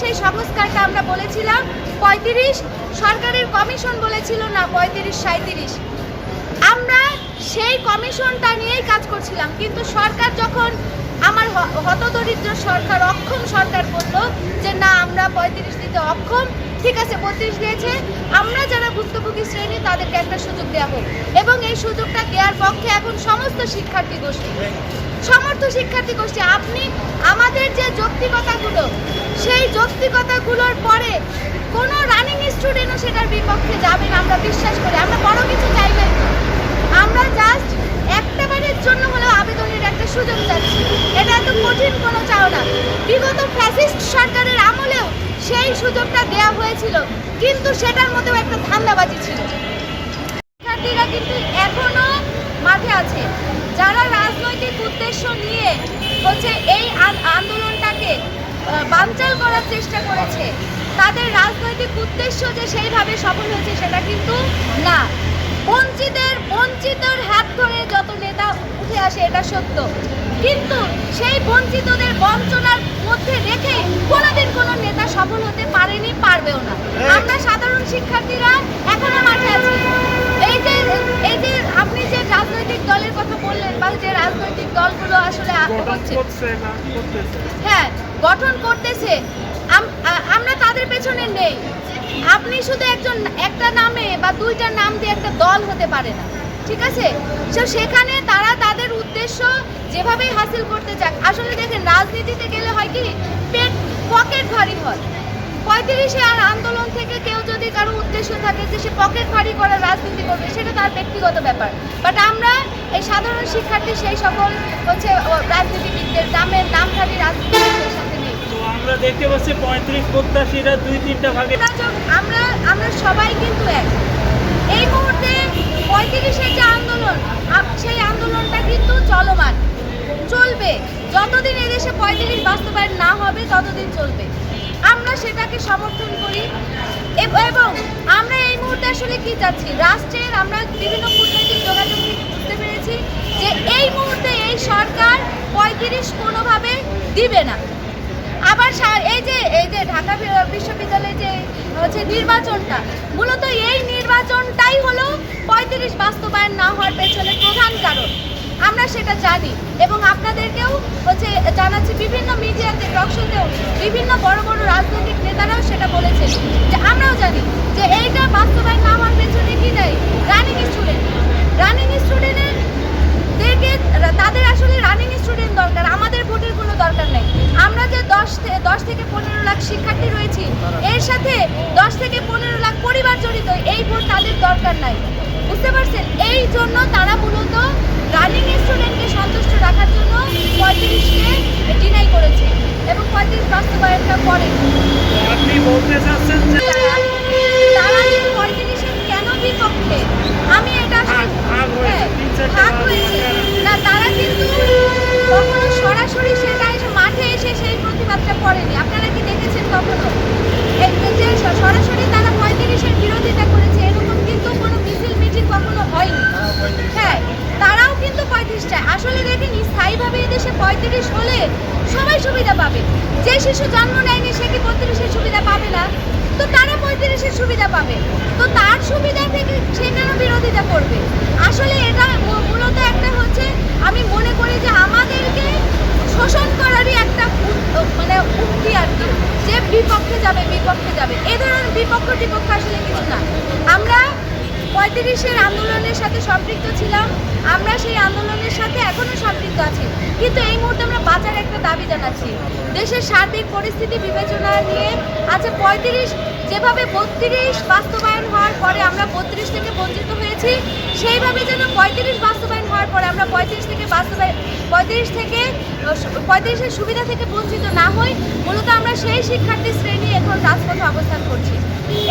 সেই সংস্কারটা আমরা বলেছিলাম। পঁয়ত্রিশ সরকারের কমিশন বলেছিল না, পঁয়ত্রিশ সাঁত্রিশ আমরা সেই কমিশনটা নিয়েই কাজ করছিলাম। কিন্তু সরকার যখন আমার হতদরিদ্র সরকার, অক্ষম সরকার বলল যে, না, আমরা পঁয়ত্রিশ দিতে অক্ষম, ঠিক আছে, বত্রিশ দিয়েছে। আমরা যারা ভুক্তভোগী শ্রেণি, তাদেরকে একটা সুযোগ দেওয়া হোক। এবং এই সুযোগটা দেওয়ার পক্ষে এখন সমস্ত শিক্ষার্থী গোষ্ঠী সমর্থ শিক্ষার্থী গোষ্ঠী, আপনি আমাদের যে যৌক্তিকতাগুলো, সেই যৌক্তিকতাগুলোর পরে কোনো রানিং স্টুডেন্টও সেটার বিপক্ষে যাবে না আমরা বিশ্বাস করি। আমরা বড় কিছু চাইবেন। আমরা জাস্ট একটা বারের জন্য হলেও আবেদনের একটা সুযোগ চাচ্ছি। এটা এত কঠিন কোনো চাও না বিগত ফ্যাসিস্ট সরকারের আমলেও সেই সুযোগটা দেওয়া হয়েছিল। কিন্তু সেটার মধ্যেও একটা ধান্দাবাজি ছিল শিক্ষার্থীরা কিন্তু এখনও মাঠে আছে যারা রাজনৈতিক উদ্দেশ্য নিয়ে হচ্ছে এই আন্দোলনটাকে বানচাল করার চেষ্টা করেছে। তাদের রাজনৈতিক উদ্দেশ্য যে সেইভাবে সফল হয়েছে সেটা কিন্তু না। বঞ্চিতের বঞ্চিতর হাত ধরে যত নেতা উঠে আসে এটা সত্য। কিন্তু সেই বঞ্চিতদের বঞ্চনার মধ্যে রেখে কোনোদিন কোনো নেতা সফল হতে পারেনি পারবেও না। আমরা সাধারণ শিক্ষার্থীরা এখনও মাঠে আছি। এই যে এই যে রাজনৈতিক দলের কথা বললেন বা যে রাজনৈতিক দলগুলো আসলে আ- হচ্ছে করছে। হ্যাঁ গঠন করতেছে। আমরা তাদের পেছনে নেই। আপনি শুধু একজন একটা নামে বা দুইটা নাম দিয়ে একটা দল হতে পারে না। ঠিক আছে? তো সেখানে তারা তাদের উদ্দেশ্য যেভাবেই হাসিল করতে চাক আসলে দেখেন রাজনীতিতে গেলে হয় কি পেট পকেট ভারী হয়। পঁয়ত্রিশে আর আন্দোলন থেকে কেউ যদি কারও উদ্দেশ্য থাকে যে সে পকেট ভারী করার রাজনীতি করবে সেটা তার ব্যক্তিগত ব্যাপার। বাট আমরা এই সাধারণ শিক্ষার্থী সেই সকল হচ্ছে রাজনীতিবিদদের নামের নামধারী রাজনীতিবিদদের সাথে নেই আমরা দেখতে পাচ্ছি পঁয়ত্রিশ প্রত্যাশীরা দুই তিনটা ভাগে আমরা আমরা সবাই কিন্তু এক। এই মুহূর্তে পঁয়ত্রিশের যে আন্দোলন সেই আন্দোলনটা কিন্তু চলমান। চলবে। যতদিন এদেশে পঁয়ত্রিশ বাস্তবায়ন না হবে ততদিন চলবে। আমরা সেটাকে সমর্থন করি। এবং আমরা এই মুহূর্তে আসলে কি চাচ্ছি? রাষ্ট্রের আমরা বিভিন্ন কূটনৈতিক যোগাযোগ বুঝতে পেরেছি যে এই মুহূর্তে এই সরকার পঁয়ত্রিশ কোনোভাবে দিবে না। আবার এই যে এই যে ঢাকা বিশ্ববিদ্যালয়ে যে হচ্ছে নির্বাচনটা, মূলত এই নির্বাচনটাই হলো পঁয়ত্রিশ বাস্তবায়ন না হওয়ার পেছনে প্রধান কারণ। আমরা সেটা জানি এবং আপনাদেরকেও হচ্ছে জানাচ্ছি বিভিন্ন মিডিয়াতে টকশোতেও বিভিন্ন বড় বড় রাজনৈতিক নেতারাও সেটা বলেছেন যে আমরাও জানি যে এইটা বাস্তবায়ন না হওয়ার পেছনে কি দেয়? রানিং স্টুডেন্ট রানিং স্টুডেন্টের দেরকে তাদের আসলে রানিং স্টুডেন্ট দরকার আমাদের ভোটের কোনো দরকার নেই। আমরা যে দশ থেকে দশ থেকে পনেরো লাখ শিক্ষার্থী রয়েছি এর সাথে দশ থেকে পনেরো লাখ পরিবার জড়িত এই ভোট তাদের দরকার নাই। বুঝতে পারছেন? এই জন্য তারা মূলত রানিং স্টুডেন্টকে সন্তুষ্ট রাখার জন্য পঁয়ত্রিশকে ডিনাই করেছে এবং পঁয়ত্রিশ বাস্তবায়নটা করে আপনি বলতে চাচ্ছেন যে তারা পঁয়ত্রিশের কেন বিপক্ষে আমি এটা আসলে- ভাগ- ভাগ হয়েছে, হ্যাঁ, হয়েছে হয়েছে। না তারা কিন্তু কখনো সরাসরি সেটা এসে মাঠে এসে সেই প্রতিবাদটা করেনি। আপনারা কি দেখেছেন কখনো? যে সরাসরি তারা পঁয়ত্রিশের বিরোধিতা করেছে এরকম কিন্তু কোনো মিছিল মিটিং কখনো হয়নি। হ্যাঁ তারাও কিন্তু পঁয়ত্রিশ চায় আসলে দেখেন স্থায়ীভাবে এদেশে পঁয়ত্রিশ হলে সবাই সুবিধা পাবে। যে শিশু জন্ম নেয়নি সে কি পঁয়ত্রিশের সুবিধা পাবে না? তো তারা পঁয়ত্রিশের সুবিধা পাবে। তো তার সুবিধা থেকে সে বিরোধিতা করবে? আসলে এটা মূলত একটা হচ্ছে, আমি মনে করি যে আমাদেরকে শোষণ করারই একটা মানে উক্তি আর কি, যে বিপক্ষে যাবে বিপক্ষে যাবে। এ ধরনের বিপক্ষ টিপক্ষ আসলে পঁয়ত্রিশের আন্দোলনের সাথে সম্পৃক্ত ছিলাম, আমরা সেই আন্দোলনের সাথে এখনও সম্পৃক্ত আছি। কিন্তু এই মুহূর্তে আমরা বাঁচার একটা দাবি জানাচ্ছি। দেশের সার্বিক পরিস্থিতি বিবেচনা নিয়ে আছে পঁয়ত্রিশ যেভাবে বত্রিশ বাস্তবায়ন হওয়ার পরে আমরা বত্রিশ থেকে বঞ্চিত হয়েছি, সেইভাবে যেন পঁয়ত্রিশ বাস্তবায়ন হওয়ার পরে আমরা পঁয়ত্রিশ থেকে বাস্তবায়ন, পঁয়ত্রিশ থেকে, পঁয়ত্রিশের সুবিধা থেকে বঞ্চিত না হই, মূলত আমরা সেই শিক্ষার্থী শ্রেণি এখন রাজপথে অবস্থান করছি।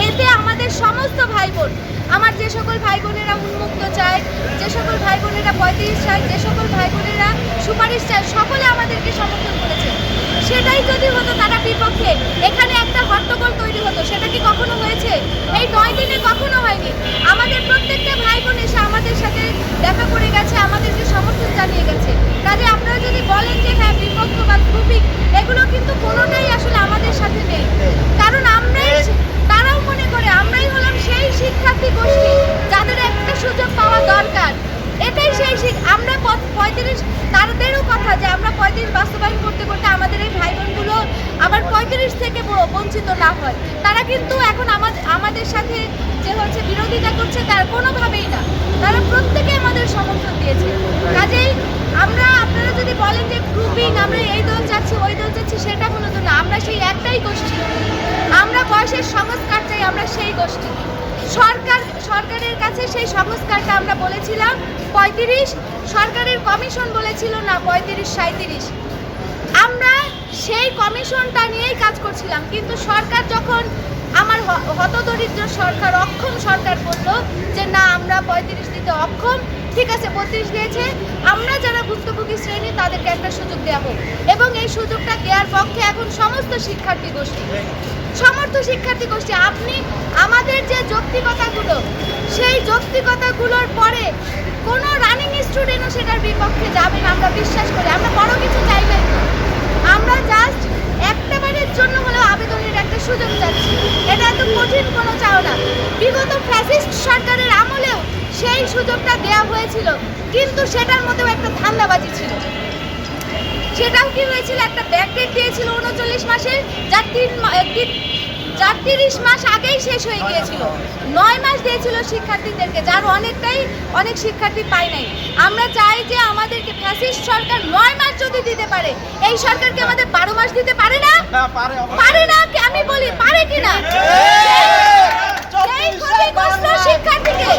এতে আমাদের সমস্ত ভাই বোন আমার যে সকল ভাই বোনেরা উন্মুক্ত চায়, যে সকল ভাই বোনেরা পঁয়ত্রিশ চায়, যে সকল ভাই বোনেরা সুপারিশ চায়, সকলে আমাদেরকে সমর্থন করেছে। সেটাই যদি হতো তারা বিপক্ষে, এখানে একটা হট্টগোল তৈরি হতো, সেটা কি কখনো হয়েছে? এই নয় দিনে কখনো হয়নি আমাদের প্রত্যেকটা ভাই বোন এসে আমাদের সাথে দেখা করে গেছে আমাদেরকে সমর্থন জানিয়ে গেছে কাজে আপনারা যদি বলেন যে হ্যাঁ বিপক্ষ বা গ্রুপিং এগুলো কিন্তু কোনোটাই আসলে আমাদের সাথে নেই বঞ্চিত না হয়, তারা কিন্তু এখন আমাদের আমাদের সাথে যে হচ্ছে বিরোধিতা করছে তার কোনোভাবেই না। তারা প্রত্যেকে আমাদের সমর্থন দিয়েছে। কাজেই আমরা, আপনারা যদি বলেন যে গ্রুপিং আমরা এই দল যাচ্ছি ওই দল যাচ্ছি সেটা মূলত না, আমরা সেই একটাই গোষ্ঠী। আমরা বয়সের সংস্কার চাই, আমরা সেই গোষ্ঠী। সরকার, সরকারের কাছে সেই সংস্কারটা আমরা বলেছিলাম, পঁয়ত্রিশ। সরকারের কমিশন বলেছিল না, পঁয়ত্রিশ সাঁত্রিশ আমরা সেই কমিশনটা নিয়েই কাজ করছিলাম কিন্তু সরকার যখন আমার হ- হতদরিদ্র সরকার অক্ষম সরকার বলল যে, না, আমরা পঁয়ত্রিশ দিতে অক্ষম। ঠিক আছে, বত্রিশ দিয়েছে। আমরা যারা ভুক্তভোগী শ্রেণি, তাদেরকে একটা সুযোগ দেওয়া হোক। এবং এই সুযোগটা দেওয়ার পক্ষে এখন সমস্ত শিক্ষার্থী গোষ্ঠী, সমর্থ শিক্ষার্থী গোষ্ঠী, আপনি আমাদের যে যৌক্তিকতাগুলো, সেই যৌক্তিকতাগুলোর পরে কোনো রানিং স্টুডেন্টও সেটার বিপক্ষে যাবে না, আমরা বিশ্বাস করি। আমরা বড় কিছু চাইবেন না। আমরা জাস্ট একটা বারের জন্য হলেও আবেদনের একটা সুযোগ চাচ্ছি এটা এত কঠিন কোনো চাও না বিগত ফ্যাসিস্ট সরকারের আমলেও সেই সুযোগটা দেওয়া হয়েছিল কিন্তু সেটার মধ্যেও একটা ধান্দাবাজি ছিল। সেটাও কি হয়েছিল? একটা ব্যাকডেট দিয়েছিল উনচল্লিশ মাসের যার তিন যার তিরিশ মাস আগেই শেষ হয়ে গিয়েছিল। নয় মাস দিয়েছিল শিক্ষার্থীদেরকে যার অনেকটাই অনেক শিক্ষার্থী পায় নাই। আমরা চাই যে আমাদেরকে ফ্যাসিস্ট সরকার নয় মাস যদি দিতে পারে এই সরকারকে আমাদের বারো মাস দিতে পারে না? পারে না আমি বলি পারে কি না? সেই ক্ষতিগ্রস্ত শিক্ষার্থীকে।